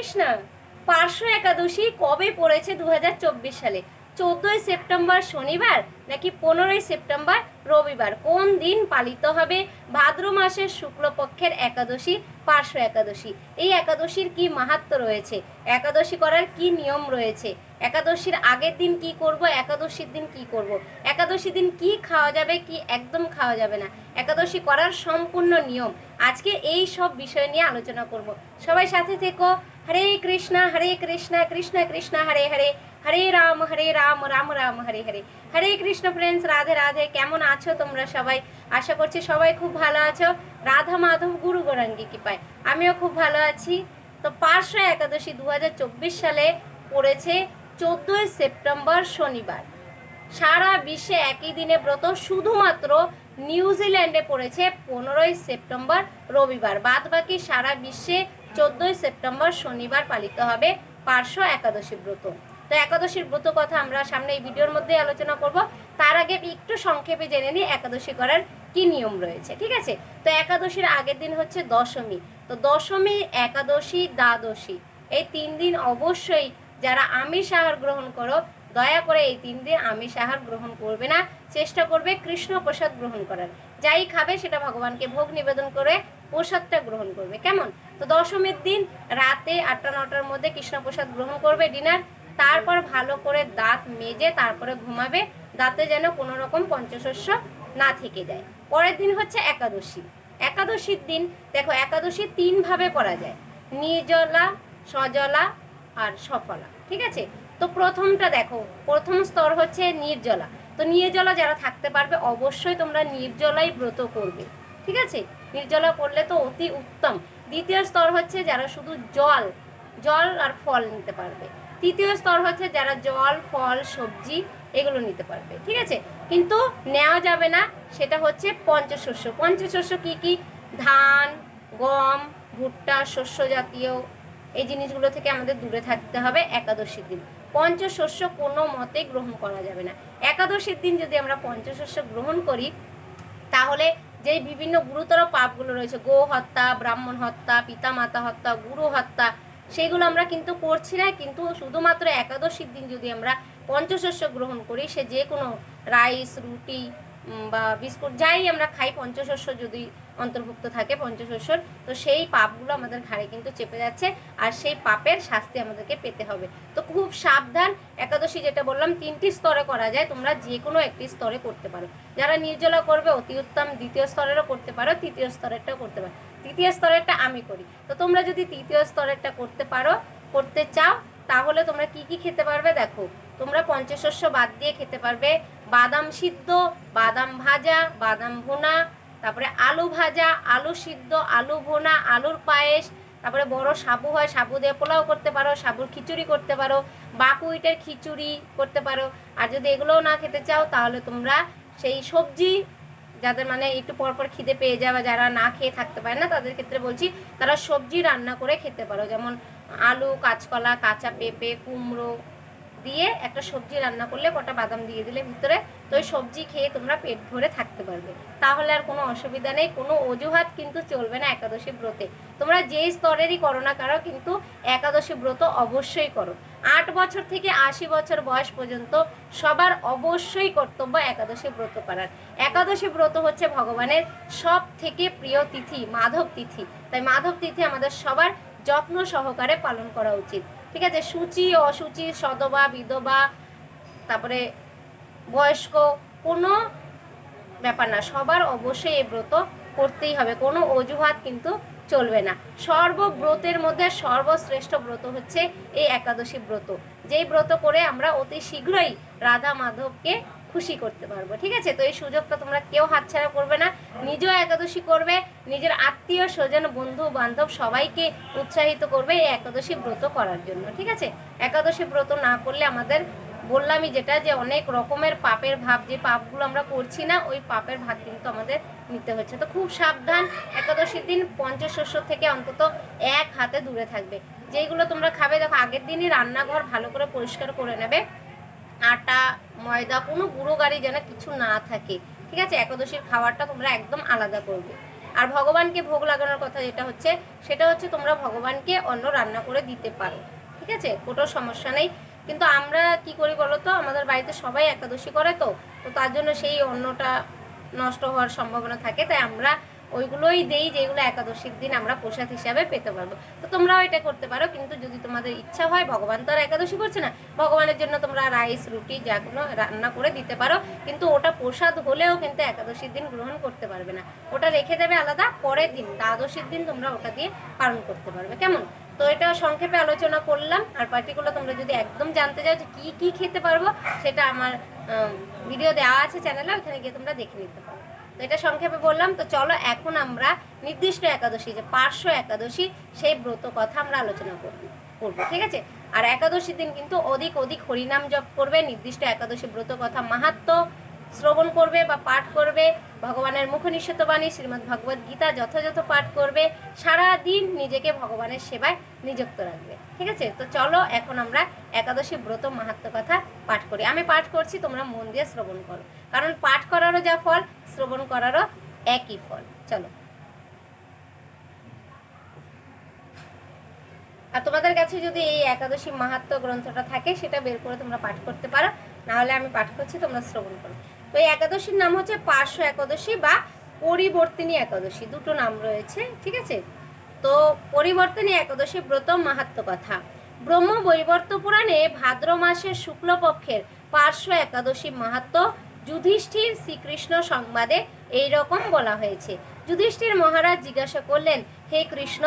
কৃষ্ণ পার্শ্ব একাদশী কবে পড়েছে দু হাজার চব্বিশ সালে? চোদ্দোই সেপ্টেম্বর শনিবার নাকি পনেরোই সেপ্টেম্বর রবিবার? কোন দিন পালিত হবে? ভাদ্র মাসের শুক্লপক্ষের একাদশী, পার্শ্ব একাদশী। এই একাদশীর কি মাহাত্ম রয়েছে? একাদশী করার কি নিয়ম রয়েছে? একাদশীর আগের দিন কি করব? একাদশীর দিন কি করব? একাদশীর দিন কি খাওয়া যাবে, কি একদম খাওয়া যাবে না? একাদশী করার সম্পূর্ণ নিয়ম। আজকে এই সব বিষয় নিয়ে আলোচনা করব। সবাই সাথে থেকো। হরে কৃষ্ণা হরে কৃষ্ণা কৃষ্ণা কৃষ্ণা, হরে হরে। হরে রাম হরে রাম রাম রাম, হরে হরে। হরে কৃষ্ণ ফ্রেন্ডস রাধে রাধে, কেমন আছো তোমরা সবাই? আশা করছি সবাই খুব ভালো আছো। রাধা মাধব গুরু গৌরাঙ্গী কৃপায়। আমিও খুব ভালো আছি। তো পার্শ্ব একাদশী দু হাজার চব্বিশ সালে পড়েছে চোদ্দোই সেপ্টেম্বর শনিবার। সারা বিশ্বে একই দিনে ব্রত শুধুমাত্র নিউজিল্যান্ডে পড়েছে পনেরোই সেপ্টেম্বর রবিবার। বাদ বাকি সারা বিশ্বে চোদ্দোই সেপ্টেম্বর শনিবার পালিত হবে পার্শ্ব একাদশী ব্রত। তো একাদশীর ব্রত কথা আমরা সামনে এই ভিডিওর মধ্যে আলোচনা করব। তার আগে একটু সংক্ষেপে জেনে নিই, একাদশী করার কি নিয়ম রয়েছে, ঠিক আছে? তো একাদশীর আগের দিন হচ্ছে দশমী। তো দশমী, একাদশী, দ্বাদশী, এই তিন দিন অবশ্যই যারা আমিষ আহার গ্রহণ করো, দয়া করে এই তিন দিন আমিষ আহার গ্রহণ করবে না, চেষ্টা করবে কৃষ্ণ প্রসাদ গ্রহণ করার। যাই খাবে সেটা ভগবানকে ভোগ নিবেদন করে প্রসাদটা গ্রহণ করবে, কেমন? তো দশমীর দিন রাতে আটটা, নটার মধ্যে কৃষ্ণ প্রসাদ গ্রহণ করবে, ডিনার তারপর ভালো করে দাঁত মেজে তারপরে ঘুমাবে, দাঁতে যেন কোনো রকম পঞ্চশস্য না থেকে যায়। পরের দিন হচ্ছে একাদশী। একাদশীর দিন, দেখো একাদশী তিন ভাবে করা যায়। নির্জলা, সজলা আর সফলা, ঠিক আছে? তো প্রথমটা দেখো, প্রথম স্তর হচ্ছে নির্জলা। তো নির্জলা যারা থাকতে পারবে, অবশ্যই তোমরা নির্জলাই ব্রত করবে, ঠিক আছে? নির্জলা করলে তো অতি উত্তম। দ্বিতীয় স্তর হচ্ছে যারা শুধু জল জল আর ফল নিতে পারবে। তৃতীয় স্তর হচ্ছে যারা জল, ফল, সবজি এগুলো নিতে পারবে, ঠিক আছে? কিন্তু নেওয়া যাবে না, সেটা হচ্ছে পঞ্চশস্য। পঞ্চশস্য কি কি? ধান, গম, ভুট্টা, শস্য জাতীয়, এই জিনিসগুলো থেকে আমাদের দূরে থাকতে হবে একাদশীর দিন। পঞ্চশস্য কোনো মতে গ্রহণ করা যাবে না। একাদশীর দিন যদি আমরা পঞ্চশস্য গ্রহণ করি, তাহলে যে বিভিন্ন গুরুতর পাপগুলো রয়েছে গো হত্যা ব্রাহ্মণ হত্যা পিতা মাতা হত্যা, গুরু হত্যা সেইগুলো আমরা কিন্তু করছি না, কিন্তু শুধুমাত্র একাদশীর দিন যদি আমরা পঞ্চশস্য গ্রহণ করি, সে যে কোনো রাইস, রুটি বা বিস্কুট যাই আমরা খাই, পঞ্চশস্য যদি অন্তর্ভুক্ত থাকে পঞ্চশস্যর, তো সেই পাপগুলো আমাদের ঘাড়ে কিন্তু চেপে যাচ্ছে আর সেই পাপের শাস্তি আমাদেরকে পেতে হবে। তো খুব সাবধান, একাদশী যেটা বললাম, তিনটি স্তরে করা যায়, তোমরা যে কোনো একটি স্তরে করতে পারো। যারা নির্জলা করবে, অতি উত্তম, দ্বিতীয় স্তরেরও করতে পারো, তৃতীয় স্তরেরটাও করতে পারো। তৃতীয় স্তরেরটা আমি করি। তো তোমরা যদি তৃতীয় স্তরেরটা করতে পারো, করতে চাও, তাহলে তোমরা কি কি খেতে পারবে দেখো। তোমরা পঞ্চশস্য বাদ দিয়ে খেতে পারবে বাদাম সিদ্ধ, বাদাম ভাজা, বাদাম ভুনা, তারপরে আলু ভাজা, আলু সিদ্ধ, আলু ভোনা, আলুর পায়েস, তারপরে বড় সাবু হয়, সাবু দিয়ে পোলাও করতে পারো, সাবুর খিচুড়ি করতে পারো বাকুইটের খিচুড়ি করতে পারো। আর যদি এগুলোও না খেতে চাও, তাহলে তোমরা সেই সবজি যাদের মানে একটু পরপর পর খিদে পেয়ে যায় বা যারা না খেয়ে থাকতে পারে না, তাদের ক্ষেত্রে বলছি তারা সবজি রান্না করে খেতে পারো। যেমন আলু, কাঁচকলা, কাঁচা পেঁপে, কুমড়ো দিয়ে একটা সবজি রান্না করলে কটা বাদাম দিয়ে দিলে ভিতরে তো ওই সবজি খেয়ে তোমরা পেট ভরে থাকতে পারবে। তাহলে আর কোনো অসুবিধা নেই, কোনো অজুহাত কিন্তু চলবে না একাদশী ব্রতে। তোমরা যেই স্তরেরই করো না কারও কিন্তু একাদশী ব্রত অবশ্যই করো। আট বছর থেকে আশি বছর বয়স পর্যন্ত সবার অবশ্যই কর্তব্য একাদশী ব্রত করার। একাদশী ব্রত হচ্ছে ভগবানের সব থেকে প্রিয় তিথি, মাধব তিথি। তাই মাধব তিথি আমাদের সবার যত্ন সহকারে পালন করা উচিত। ঠিক আছে? সূচি, অসুচি, সদবা, বিধবা, তারপরে বয়স্ক, কোনো ব্যাপার না, সবার অবশ্যই এই ব্রত করতেই হবে। কোনো অজুহাত কিন্তু চলবে না। সর্বব্রতের মধ্যে সর্বশ্রেষ্ঠ ব্রত হচ্ছে এই একাদশী ব্রত। যেই ব্রত করে আমরা অতি শীঘ্রই রাধা মাধবকে খুশি করতে পারব, ঠিক আছে? তো এই সুযোগটা তোমরা কেউ হাতছাড়া করবে না। নিজেও একাদশী করবে, নিজের আত্মীয়, স্বজন, বন্ধু, বান্ধব সবাইকে উৎসাহিত করবে এই একাদশী ব্রত করার জন্য, ঠিক আছে? একাদশী ব্রত না করলে আমাদের বললামই যেটা যে অনেক রকমের পাপের ভাব, যে পাপগুলো আমরা করছি না, ওই পাপের ভাগ কিন্তু আমাদের নিতে হচ্ছে। তো খুব সাবধান, একাদশীর দিন পঞ্চশস্য থেকে অন্তত এক হাতে দূরে থাকবে। যেইগুলো তোমরা খাবে, দেখো, আগের দিনই রান্নাঘর ভালো করে পরিষ্কার করে নেবে। আটা, ময়দা, কোনো গুঁড়ো গাড়ি যেন কিছু না থাকে। ঠিক আছে? একাদশীর খাবারটা তোমরা একদম আলাদা করবে। আর ভগবানকে ভোগ লাগানোর কথা যেটা হচ্ছে, সেটা হচ্ছে তোমরা ভগবানকে অন্য রান্না করে দিতে পারো। ঠিক আছে? কোনো সমস্যা নেই। কিন্তু আমরা কি করি বলো তো আমাদের বাড়িতে সবাই একাদশী করে তো তো তার জন্য সেই অন্নটা নষ্ট হওয়ার সম্ভাবনা থাকে, তাই আমরা ওইগুলোই দেই যেগুলো একাদশীর দিন আমরা প্রসাদ হিসাবে পেতে পারব। তো তোমরাও এটা করতে পারো, কিন্তু যদি তোমাদের ইচ্ছা হয়, ভগবান তো আর একাদশী করছে না। ভগবানের জন্য তোমরা রাইস, রুটি যাগুলো রান্না করে দিতে পারো, কিন্তু ওটা প্রসাদ হলেও কিন্তু একাদশীর দিন গ্রহণ করতে পারবে না। ওটা রেখে দেবে আলাদা, পরের দিন, দ্বাদশীর দিন তোমরা ওটা দিয়ে পালন করতে পারবে। কেমন? তো এটা সংক্ষেপে আলোচনা করলাম। আর পার্টিকুলার তোমরা যদি একদম জানতে চাও যে কী কী খেতে পারব, সেটা আমার ভিডিও দেওয়া আছে চ্যানেলে ওখানে গিয়ে তোমরা দেখে নিতে পারো। তো এটা সংক্ষেপে বললাম, তো চলো এখন আমরা নির্দিষ্ট একাদশী, যে পার্শ্ব একাদশী, সেই ব্রত কথা আমরা আলোচনা করব করব, ঠিক আছে? আর একাদশীর দিন কিন্তু অধিক অধিক হরিনাম জপ করবে, নির্দিষ্ট একাদশী ব্রত কথা মাহাত্ম শ্রবণ করবে বা পাঠ করবে ভগবানের মুখ নিঃসত বাণী শ্রীমদ্ ভগবদ গীতা যথাযথ পাঠ করবে সারা দিন নিজেকে ভগবানের সেবায় নিযুক্ত রাখবে। ঠিক আছে? তো চলো, এখন আমরা একাদশী ব্রত মাহাত্ম কথা পাঠ করি। আমি পাঠ করছি, তোমরা মন দিয়ে শ্রবণ করো। কারণ পাঠ করারও যা ফল, শ্রবণ করারও একই ফল। চলো। আর তোমাদের কাছে যদি এই একাদশী মাহাত্ম গ্রন্থটা থাকে, সেটা বের করে তোমরা পাঠ করতে পারো। নাহলে আমি পাঠ করছি, তোমরা শ্রবণ করো। তো এই একাদশীর নাম হচ্ছে পার্শ্ব একাদশী বা পরিবর্তিনী একাদশী। দুটো নাম রয়েছে, ঠিক আছে? তো পরিবর্তনী একাদশী ব্রত মাহাত্ম কথা। ব্রহ্ম বৈবর্ত পুরাণে ভাদ্র মাসের শুক্লপক্ষের পার্শ্ব একাদশী মাহাত্ম যুধিষ্ঠির শ্রীকৃষ্ণ সংবাদে এই রকম বলা হয়েছে। যুধিষ্ঠির মহারাজ জিজ্ঞাসা করলেন, হে কৃষ্ণ,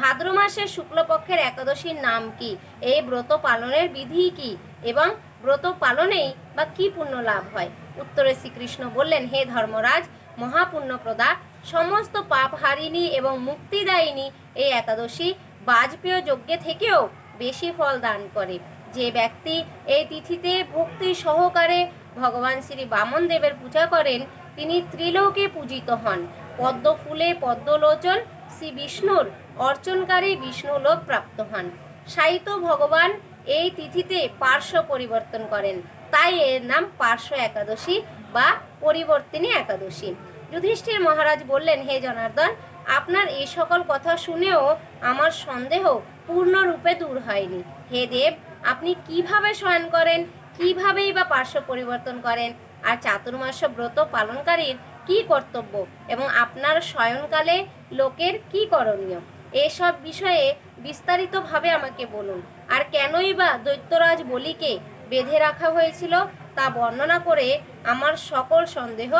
ভাদ্র মাসের শুক্লপক্ষের একাদশীর নাম কি? এই ব্রত পালনের বিধি কি? এবং ব্রত পালনেই বা কি পুণ্য লাভ হয়? উত্তরে শ্রীকৃষ্ণ বললেন, হে ধর্মরাজ, মহাপুণ্যপ্রদা, সমস্ত পাপ হারিণী এবং মুক্তিদায়িনী এই একাদশী বাজপেয় যজ্ঞে থেকেও বেশি ফল দান করে। যে ব্যক্তি এই তিথিতে ভক্তি সহকারে ভগবান শ্রী বামন দেবের পূজা করেন, তিনি ত্রিলোকে পূজিত হন। পদ্ম ফুলে পদ্মলোচন শ্রী বিষ্ণুর অর্চনকারী বিষ্ণুলোক প্রাপ্ত হন। সাহিত্য ভগবান এই তিথিতে পার্শ্ব পরিবর্তন করেন। তাই এর নাম পার্শ্ব একাদশী বা পরিবর্তিনী একাদশী। যুধিষ্ঠির মহারাজ বললেন, হে জনার্দন, আপনার এই সকল কথা শুনেও আমার সন্দেহ পূর্ণরূপে দূর হয়নি। হে দেব, আপনি কীভাবে শয়ন করেন? কিভাবেই বা পার্শ্ব পরিবর্তন করেন? আর চাতুর্মাস্য ব্রত পালনকারীর কি কর্তব্য? এবং আপনার শয়নকালে লোকের কি করণীয়? এসব বিষয়ে বিস্তারিতভাবে আমাকে বলুন। আর কেনই বা দৈত্যরাজ বলিকে বেঁধে রাখা হয়েছিল, তা বর্ণনা করে আমার সকল সন্দেহ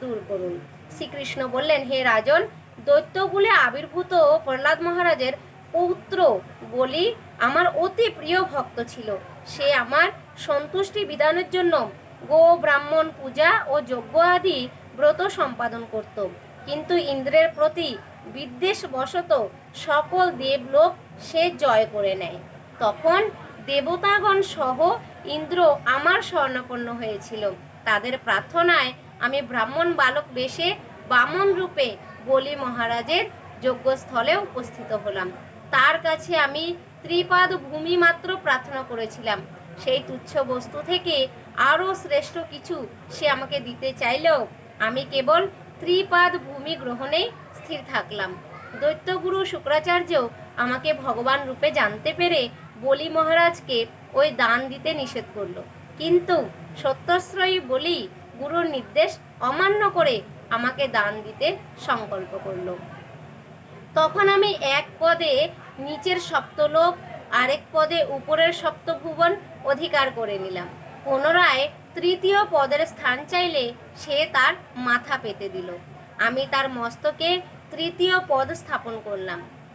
দূর করুন। শ্রীকৃষ্ণ বললেন, হে রাজন দৈত্যকুলে আবির্ভূত প্রহ্লাদ মহারাজের পৌত্র বলি আমার অতি প্রিয় ভক্ত ছিল। সে আমার সন্তুষ্টি বিধানের জন্য গো ব্রাহ্মণ পূজা ও যজ্ঞ আদি ব্রত সম্পাদন করত। কিন্তু ইন্দ্রের প্রতি বিদ্বেষ বশত সকল দেবলোক সে জয় করে নেয়। তখন দেবতাগণ সহ ইন্দ্র আমার স্বর্ণপন্ন হয়েছিল। তাদের প্রার্থনায় আমি ব্রাহ্মণ বালক বেশে বামন রূপে বলি মহারাজের যজ্ঞস্থলে উপস্থিত হলাম। তার কাছে আমি ত্রিপাদ ভূমি মাত্র প্রার্থনা করেছিলাম। সেই তুচ্ছ বস্তু থেকে আরও শ্রেষ্ঠ কিছু সে আমাকে দিতে চাইলেও আমি কেবল ত্রিপাদ ভূমি গ্রহণেই স্থির থাকলাম। দৈত্যগুরু শুক্রাচার্য আমাকে ভগবান রূপে জানতে পেরে বলি মহারাজকে ওই দান দিতে নিষেধ করল। কিন্তু সত্যশ্রয়ী বলি গুরুর নির্দেশ অমান্য করে আমাকে দান দিতে সংকল্প করল। তখন আমি এক পদে নিচের সপ্তলোক, আরেক পদে উপরের সপ্তভুবন অধিকার করে নিলাম। পুনরায় তৃতীয় পদের স্থান চাইলে সে তার মাথা পেতে দিল। আমি তার মস্তকে তৃতীয় পদ স্থাপন করলাম।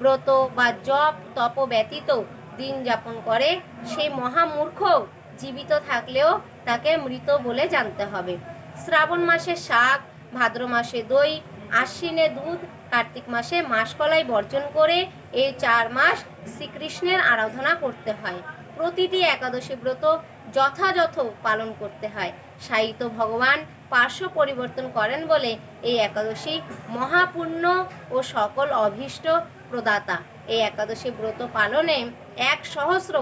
ব্রত বা জপ তপ ব্যতীত দিন যাপন করে। সেই মহামূর্খ জীবিত থাকলেও তাকে মৃত বলে জানতে হবে। শ্রাবণ মাসে শাক, ভাদ্র মাসে দই, আশ্বিনে দুধ, কার্তিক মাসে মাসকলাই বর্জন করে এই চার মাস শ্রীকৃষ্ণের আরাধনা করতে হয়। প্রতিটি একাদশী ব্রত যথাযথ পালন করতে হয়। সাহিত্য ভগবান পার্শ্ব পরিবর্তন করেন বলে এই একাদশী মহাপুণ্য ও সকল অভীষ্ট প্রদাতা এই একাদশী ব্রত পালনে এক সহস্র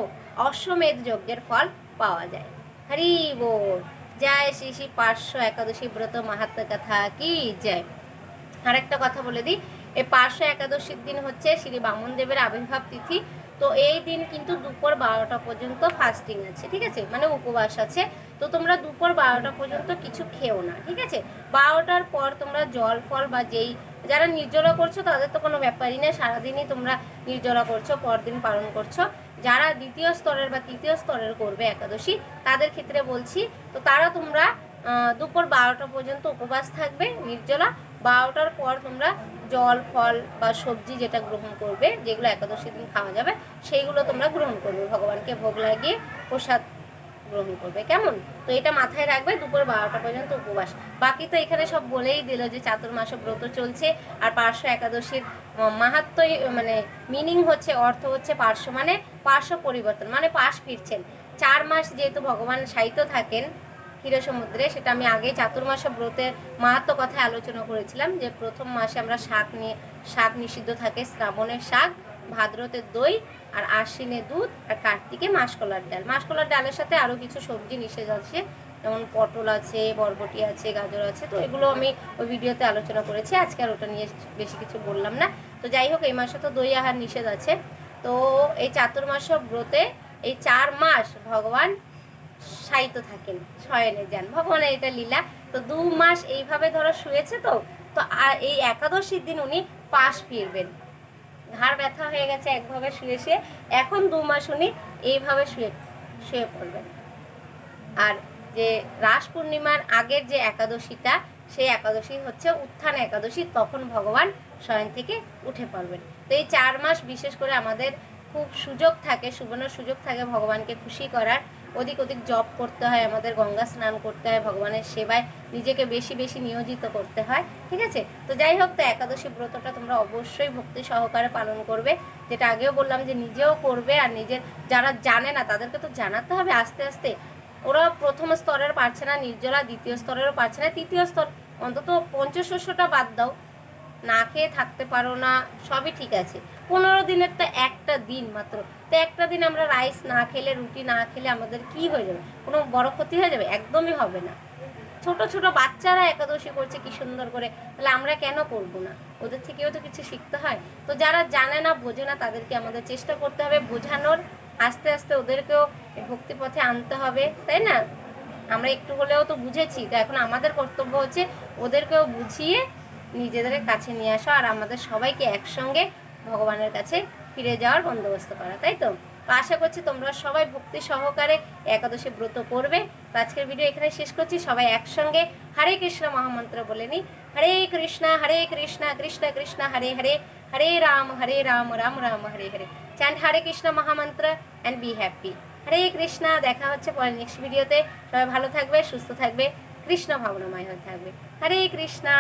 অশ্বমেধ যজ্ঞের ফল পাওয়া যায়। হরি বল। জয় শ্রী শ্রী পার্শ্ব একাদশী ব্রত মাহাত্ম কথা কি জয়। আরেকটা কথা বলে দিই, এই পার্শ্ব একাদশীর দিন হচ্ছে শ্রী বামন দেবের আবির্ভাব তিথি। তো এই দিন কিন্তু দুপুর বারোটা পর্যন্ত ফাস্টিং আছে, ঠিক আছে? মানে উপবাস আছে। তো তোমরা দুপুর বারোটা পর্যন্ত কিছু খেও না, ঠিক আছে? বারোটার পর তোমরা জল, ফল বা যেই যারা নির্জলা করছ, তাদের তো কোনো ব্যাপারই নেই। সারাদিনই তোমরা নির্জলা করছ, পরদিন পালন করছ। যারা দ্বিতীয় স্তরের বা তৃতীয় স্তরের করবে একাদশী, তাদের ক্ষেত্রে বলছি, তো তারা তোমরা দুপুর বারোটা পর্যন্ত উপবাস থাকবে নির্জলা। বারোটার পর তোমরা জল, ফল বা সবজি যেটা গ্রহণ করবে, যেগুলো একাদশী দিন খাওয়া যাবে, সেইগুলো তোমরা গ্রহণ করবে। ভগবানকে ভোগ লাগিয়ে প্রসাদ গ্রহণ করবে। কেমন? তো এটা মাথায় রাখবে দুপুর বারোটা পর্যন্ত উপবাস। বাকি তো এখানে সব বলেই দিল যে চাতুর্মাস ব্রত চলছে আর পার্শ্ব একাদশীর মাহাত্মই মানে মিনিং হচ্ছে, অর্থ হচ্ছে পার্শ্ব মানে পার্শ্ব পরিবর্তন মানে পাশ ফিরছেন। চার মাস যেহেতু ভগবান সাহিত্য থাকেন ক্ষীর সমুদ্রে সেটা আমি আগে চাতুর্মাস ব্রতের মাহাত্ম কথায় আলোচনা করেছিলাম যে প্রথম মাসে আমরা শাক নিয়ে, শাক নিষিদ্ধ থাকে, শ্রাবণের শাক ভাদ্রতে দই আর আশ্বিনে দুধ আর কার্তিকে মাসকলার ডাল। মাসকলার ডালের সাথে আরও কিছু সবজি নিষেধ আছে যেমন পটল আছে, বরবটি আছে, গাজর আছে। তো এগুলো আমি ওই ভিডিওতে আলোচনা করেছি, আজকে আর ওটা নিয়ে বেশি কিছু বললাম না। তো যাই হোক, এই মাসে তো দই আহার নিষেধ আছে। তো এই চাতুর্মাস ব্রতে এই চার মাস ভগবান শায়িত থাকেন, শয়নে যান। ভগবানের এটা লীলা। তো দু মাস এইভাবে ধরো শুয়েছে তো তো এই একাদশীর দিন উনি পাশ ফিরবেন। ঘাড় ব্যথা হয়ে গেছে, একভাবে শুয়ে শুয়ে। এখন দু মাস উনি এইভাবে শুয়ে শুয়ে পড়বেন। আর যে রাস পূর্ণিমার আগের যে একাদশীটা, সেই একাদশী হচ্ছে উত্থান একাদশী, তখন ভগবান স্বয়ং থেকে উঠে পড়বেন। তো এই চার মাস বিশেষ করে আমাদের খুব সুযোগ থাকে, সুবর্ণ সুযোগ থাকে ভগবানকে খুশি করার। অধিক অধিক জপ করতে হয়, আমাদের গঙ্গা স্নান করতে হয়, ভগবানের সেবায় নিজেকে বেশি বেশি নিয়োজিত করতে হয়, ঠিক আছে? তো যাই হোক, তো একাদশী ব্রতটা তোমরা অবশ্যই ভক্তি সহকারে পালন করবে। যেটা আগেও বললাম যে নিজেও করবে আর নিজের যারা জানে না, তাদেরকে তো জানাতে হবে আস্তে আস্তে। ওরা প্রথম স্তরের পারছে না, নির্জলা দ্বিতীয় স্তরেরও পারছে না, তৃতীয় স্তর, অন্তত পঞ্চশস্যটা বাদ দাও। না খেয়ে থাকতে পারো না, সবই ঠিক আছে। পনেরো দিনের তো একটা দিন মাত্র। তো একটা দিন আমরা রাইস না খেলে, রুটি না খেলে আমাদের কি হয়ে যাবে? কোনো বড় ক্ষতি হয়ে যাবে? একদমই হবে না। ছোট ছোট বাচ্চারা একাদশী করছে, কি সুন্দর করে। তাহলে আমরা কেন করব না? ওদের থেকেও তো কিছু শিখতে হয়। তো যারা জানে না, বোঝে না, তাদেরকে আমাদের চেষ্টা করতে হবে বোঝানোর। আস্তে আস্তে ওদেরকেও এই ভক্তিপথে আনতে হবে, তাই না? আমরা একটু হলেও তো বুঝেছি। তো এখন আমাদের কর্তব্য হচ্ছে ওদেরকেও বুঝিয়ে নিজেদের কাছে নিয়ে আসা আর আমাদের সবাইকে একসঙ্গে ভগবানের কাছে ফিরে যাওয়ার বন্দোবস্ত করা, তাই তো? আশা করছি তোমরা সবাই ভক্তি সহকারে একাদশী ব্রত করবে আজকের ভিডিও এখানে শেষ করছি। সবাই একসঙ্গে হরে কৃষ্ণ মহামন্ত্র বলে নি হরে কৃষ্ণ হরে কৃষ্ণ কৃষ্ণ কৃষ্ণ, হরে হরে হরে রাম হরে রাম রাম রাম, হরে হরে। চ্যান্ড হরে কৃষ্ণ মহামন্ত্র and be happy Hare Krishna, দেখা হচ্ছে পরে নেক্সট ভিডিওতে সবাই ভালো থাকবে, সুস্থ থাকবে, কৃষ্ণ ভাবনাময় হয়ে থাকবে। হরে কৃষ্ণা।